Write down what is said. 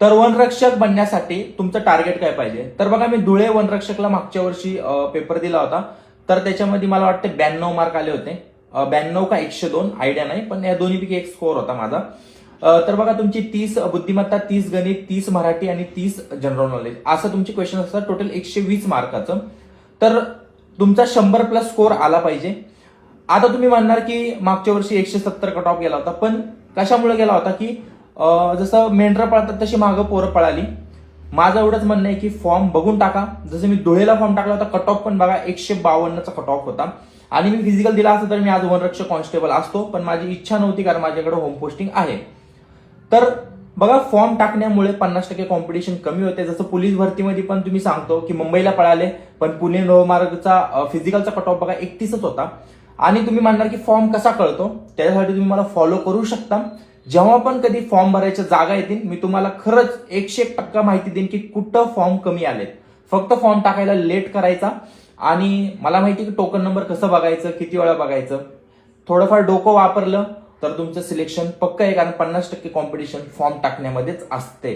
तर वनरक्षक बनण्यासाठी तुमचं टार्गेट काय पाहिजे? तर बघा मी धुळे वनरक्षकला मागच्या वर्षी पेपर दिला होता. तर त्याच्यामध्ये मला वाटते ब्याण्णव मार्क आले होते. ब्याण्णव का एकशे दोन? आयडिया नाही पण या दोन्हीपैकी एक स्कोअर होता माझा. तर बघा तुमची तीस बुद्धिमत्ता तीस गणित तीस मराठी आणि तीस जनरल नॉलेज असं तुमची क्वेश्चन असतात. टोटल एकशे वीस मार्काचं तर तुमचा शंभर प्लस स्कोअर आला पाहिजे. आता तुम्ही म्हणणार की मागच्या वर्षी एकशे सत्तर कट ऑफ गेला होता. पण कशामुळे गेला होता की जसं मेंढरं पळतात तशी मागं पोरं पळाली. माझं एवढंच म्हणणं आहे की फॉर्म बघून टाका. जसं मी धुळेला फॉर्म टाकला होता कट ऑफ पण बघा एकशे बावन्नचा कट ऑफ होता. आणि मी फिजिकल दिला असं तर मी आज वनरक्षक कॉन्स्टेबल असतो पण माझी इच्छा नव्हती कारण माझ्याकडे होम पोस्टिंग आहे. तर बघा फॉर्म टाकण्यामुळे पन्नास टक्के कॉम्पिटिशन कमी होते. जसं पोलीस भरतीमध्ये पण तुम्ही सांगतो की मुंबईला पळाले पण पुणे नवमार्गचा फिजिकलचा कट ऑफ बघा एकतीसच होता. आणि तुम्ही म्हणणार की फॉर्म कसा कळतो? त्याच्यासाठी तुम्ही मला फॉलो करू शकता. जेव्हा पण कधी फॉर्म भरायच्या जागा येतील मी तुम्हाला खरंच एकशे एक टक्का माहिती देईन की कुठं फॉर्म कमी आलेत. फक्त फॉर्म टाकायला लेट करायचा आणि मला माहिती की टोकन नंबर कसं बघायचं किती वेळा बघायचं. थोडंफार डोकं वापरलं तर तुमचं सिलेक्शन पक्क आहे कारण पन्नास टक्के कॉम्पिटिशन फॉर्म टाकण्यामध्येच असते.